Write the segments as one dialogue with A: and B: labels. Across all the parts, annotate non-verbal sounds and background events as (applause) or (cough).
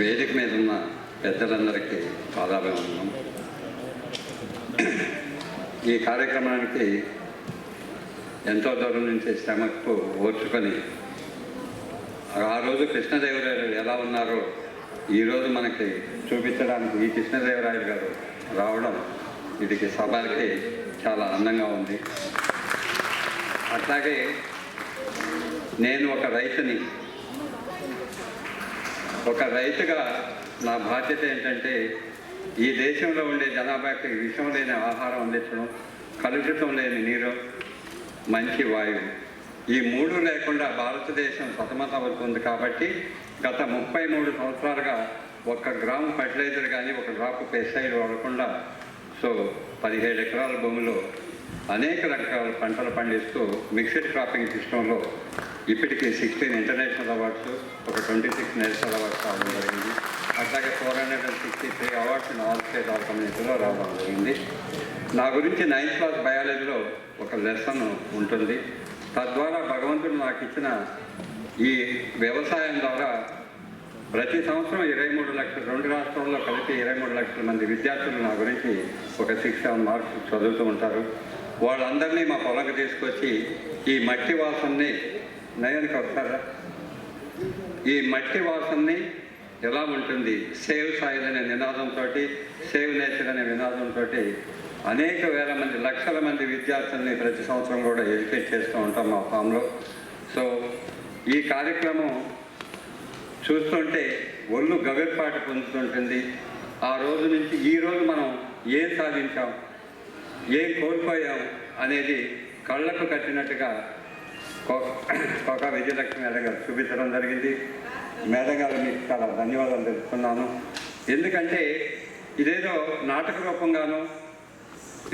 A: వేదిక మీద ఉన్న పెద్దలందరికీ పాదాభివందనం. ఈ కార్యక్రమానికి ఎంతో దూరం నుంచి శ్రమకు ఓర్చుకొని ఆ రోజు కృష్ణదేవరాయలు ఎలా ఉన్నారో ఈరోజు మనకి చూపించడానికి ఈ కృష్ణదేవరాయలు గారు రావడం ఇది సభకి చాలా అందంగా ఉంది. అట్లాగే నేను ఒక రైతుని ఒక రైతుగా నా బాధ్యత ఏంటంటే ఈ దేశంలో ఉండే జనాభాకి విషం లేని ఆహారం అందించడం కలుషితం లేని నీరు మంచి వాయువు. ఈ మూడు లేకుండా భారతదేశం సతమతం అవుతుంది కాబట్టి గత ముప్పై మూడు సంవత్సరాలుగా ఒక్క గ్రాము ఫర్టిలైజర్ కానీ ఒక డ్రాప్ పెస్టైడ్ వాడకుండా సో పదిహేడు ఎకరాల భూమిలో అనేక రకాల పంటలు పండిస్తూ మిక్స్డ్ క్రాపింగ్ సిస్టంలో ఇప్పటికీ సిక్స్టీన్ ఇంటర్నేషనల్ అవార్డ్స్ ఒక ట్వంటీ సిక్స్ నేషనల్ అవార్డ్స్ రావడం జరిగింది. అట్లాగే four hundred and sixty three awards all state all కమ్యూనిటీలో రావడం జరిగింది. నా గురించి నైన్త్ క్లాస్ బయాలజీలో ఒక లెసన్ ఉంటుంది. తద్వారా భగవంతుడు నాకు ఇచ్చిన ఈ వ్యవసాయం ద్వారా ప్రతి సంవత్సరం ఇరవై మూడు లక్షలు రెండు రాష్ట్రాల్లో కలిపి ఇరవై మూడు లక్షల మంది విద్యార్థులు నా గురించి ఒక సిక్స్ సెవెన్ మార్క్స్ చదువుతూ ఉంటారు. వాళ్ళందరినీ మా పొలంకి తీసుకొచ్చి ఈ మట్టి వాసనని నయానికి వస్తారా? ఈ మట్టి వాసనని ఎలా ఉంటుంది? సేవ్ సాయిల్ అనే నినాదంతో సేవ్ నేచర్ అనే నినాదంతో అనేక వేల మంది లక్షల మంది విద్యార్థుల్ని ప్రతి సంవత్సరం కూడా ఎడ్యుకేట్ చేస్తూ ఉంటాం మా ఫామ్లో. సో ఈ కార్యక్రమం చూస్తుంటే ఒళ్ళు గగర్పాటు పొందుతుంటుంది. ఆ రోజు నుంచి ఈ రోజు మనం ఏం సాధించాం? ఏం కోల్పోయాం? అనేది కళ్ళకు కట్టినట్టుగా (coughs) కోక విజయలక్ష్మి మేడం గారు చూపించడం జరిగింది. మేడం గారు మీకు చాలా ధన్యవాదాలు తెలుపుతున్నాను. ఎందుకంటే ఇదేదో నాటక రూపంగాను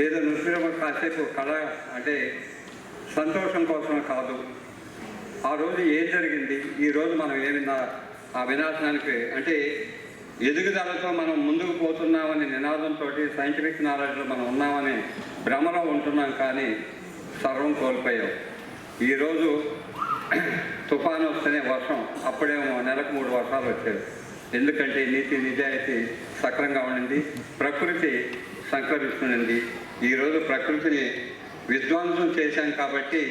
A: ఏదో నృత్యం కాసేపు కళ అంటే సంతోషం కోసం కాదు. ఆ రోజు ఏం జరిగింది? ఈ రోజు మనం ఏమిన్నా ఆ వినాశనానికి అంటే ఎదుగుదలతో మనం ముందుకు పోతున్నామని నినాదంతో సైంటిఫిక్ నాలెడ్జ్లో మనం ఉన్నామని భ్రమలో ఉంటున్నాం కానీ సర్వం కోల్పోయాం. ఈరోజు తుఫాను వస్తేనే వర్షం అప్పుడేమో నెలకు మూడు వర్షాలు వచ్చాయి ఎందుకంటే నీతి నిజాయితీ సక్రంగా ఉండింది ప్రకృతి సంకరిస్తుండింది. ఈరోజు ప్రకృతిని విధ్వంసం చేశాం కాబట్టి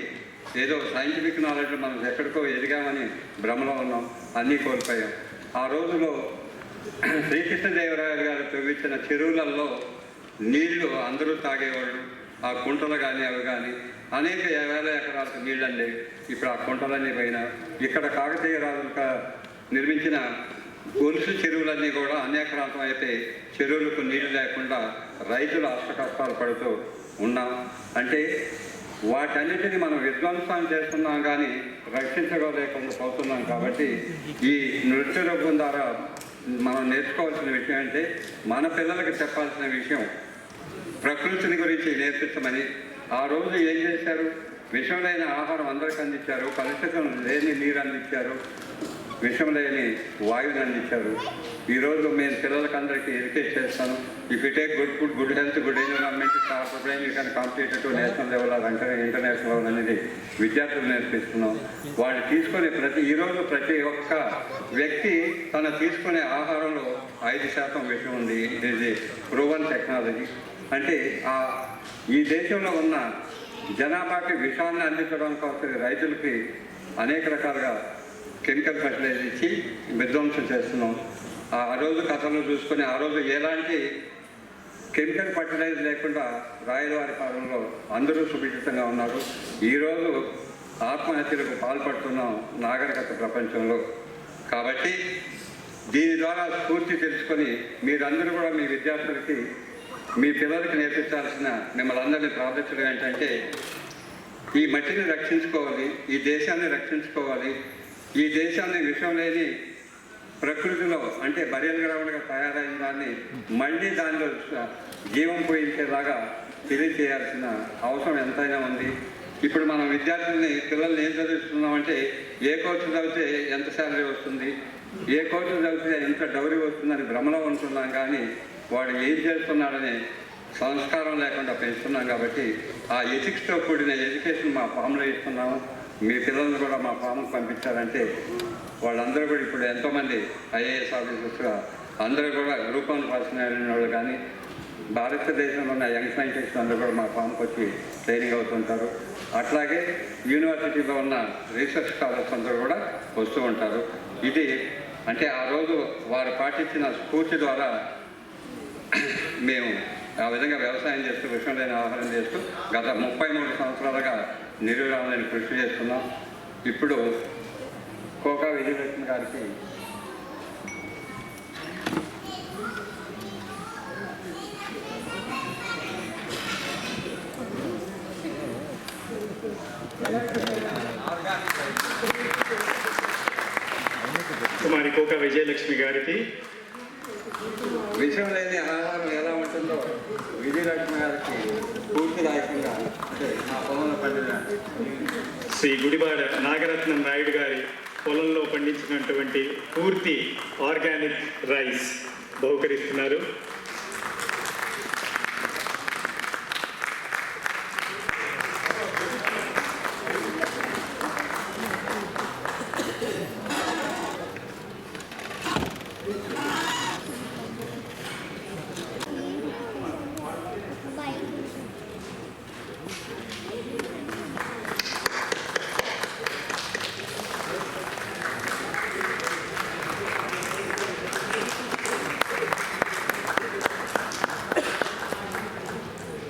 A: ఏదో సైంటిఫిక్ నాలెడ్జ్ మనం ఎక్కడికో ఎదిగామని భ్రమలో ఉన్నాం అన్నీ కోల్పోయాం. ఆ రోజులో శ్రీకృష్ణదేవరాయలు గారు చూపించిన చెరువులలో నీళ్ళు అందరూ తాగేవాళ్ళు ఆ కుంటలు కానీ అవి కానీ అనేక వేల ఎకరాలకు నీళ్ళు అండి ఇప్పుడు ఆ కుంటలన్నీ పోయినా ఇక్కడ కాకతీయ రాజులకు నిర్మించిన గొలుసు చెరువులన్నీ కూడా అనేకరాంతం అయితే చెరువులకు నీళ్ళు లేకుండా రైతులు అష్ట కష్టాలు పడుతూ ఉన్నాం. అంటే వాటన్నిటిని మనం విధ్వంసం చేస్తున్నాం కానీ రక్షించగలేకుండా పోతున్నాం కాబట్టి ఈ నృత్య రూపం ద్వారా మనం నేర్చుకోవాల్సిన విషయం అంటే మన పిల్లలకు చెప్పాల్సిన విషయం ప్రకృతిని గురించి నేర్పించమని ఆ రోజు ఏం చేశారు? విషం లేని ఆహారం అందరికి అందించారు. కలుషితం లేని నీరు అందించారు. విషం లేని వాయువుని అందించారు. ఈరోజు మేము పిల్లలకి అందరికీ ఎడ్యుకేట్ చేస్తాను. If you take good food good health good environment star brain you can compete to national level అంటే ఇంటర్నేషనల్ లెవెల్ అనేది విద్యార్థులు నేర్పిస్తున్నాం. వాళ్ళు తీసుకునే ప్రతి ఈరోజు ప్రతి ఒక్క వ్యక్తి తన తీసుకునే ఆహారంలో ఐదు శాతం విషయం ఉంది. ఇది ప్రూవన్ టెక్నాలజీ అంటే ఆ ఈ దేశంలో ఉన్న జనాభాకి విషాన్ని అందించడం కోసం రైతులకి అనేక రకాలుగా కెమికల్ ఫర్టిలైజర్ ఇచ్చి విధ్వంసం చేస్తున్నాం. ఆ రోజు కథలు చూసుకొని ఆ రోజు ఎలాంటి కెమికల్ ఫర్టిలైజర్ లేకుండా రాయలవారి పాలనలో అందరూ సుభిక్షితంగా ఉన్నారు. ఈరోజు ఆత్మహత్యలకు పాల్పడుతున్నాం నాగరికత ప్రపంచంలో. కాబట్టి దీని ద్వారా స్ఫూర్తి తెలుసుకొని మీరందరూ కూడా మీ విద్యార్థులకి మీ పిల్లలకి నేర్పించాల్సిన మిమ్మల్ని అందరినీ ప్రార్థించడం ఏంటంటే ఈ మట్టిని రక్షించుకోవాలి ఈ దేశాన్ని రక్షించుకోవాలి ఈ దేశాన్ని విషయం లేని ప్రకృతిలో అంటే బరియల్ గ్రౌండ్గా తయారైన దాన్ని మళ్ళీ దానిలో జీవం పోయించేలాగా తెలియచేయాల్సిన అవసరం ఎంతైనా ఉంది. ఇప్పుడు మనం విద్యార్థుల్ని పిల్లల్ని ఏం చదివిస్తున్నామంటే ఏ కోర్సు చదివితే ఎంత శాలరీ వస్తుంది ఏ కోర్సు చదివితే ఎంత డౌరీ వస్తుందని భ్రమలో ఉంటున్నాం కానీ వాడు ఏం చేస్తున్నాడని సంస్కారం లేకుండా పెంచుతున్నాం కాబట్టి ఆ ఎథిక్స్తో కూడిన ఎడ్యుకేషన్ మా ఫామ్లో ఇస్తున్నాము. మీ పిల్లల్ని కూడా మా ఫామ్కి పంపించారంటే వాళ్ళందరూ కూడా ఇప్పుడు ఎంతోమంది ఐఏఎస్ ఆఫీసర్స్గా అందరూ కూడా గ్రూప్ వన్ పర్సన్ అయిన వాళ్ళు కానీ భారతదేశంలో ఉన్న యంగ్ సైంటిస్ట్ అందరూ కూడా మా ఫామ్కి వచ్చి ట్రైనింగ్ అవుతుంటారు. అట్లాగే యూనివర్సిటీలో ఉన్న రీసెర్చ్ స్కాలర్స్ అందరూ కూడా వస్తూ ఉంటారు. ఇది అంటే ఆ రోజు వారు పాటించిన స్ఫూర్తి ద్వారా మేము ఆ విధంగా వ్యవసాయం చేస్తూ విషయంలో ఆహారం చేస్తూ గత ముప్పై మూడు సంవత్సరాలుగా నిర్విరామని కృషి చేస్తున్నాం. ఇప్పుడు కోకా విజయలక్ష్మి గారికి
B: కుమారి కోక విజయలక్ష్మి గారికి
A: విషయం లేని ఆహారం ఎలా ఉంటుందో విజయలక్ష్మి గారికి పూర్తిదాయకంగా అంటే మా పొలంలో పండిన
B: శ్రీ గుడివాడ నాగరత్నం నాయుడు గారి పొలంలో పండించినటువంటి పూర్తి ఆర్గానిక్ రైస్ బహుకరిస్తున్నారు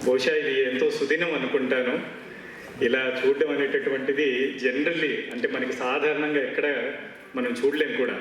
B: బహుశా ఇది ఎంతో సుదినం అనుకుంటాను. ఇలా చూడడం అనేటటువంటిది జనరల్లీ అంటే మనకి సాధారణంగా ఎక్కడ మనం చూడలేం కూడా.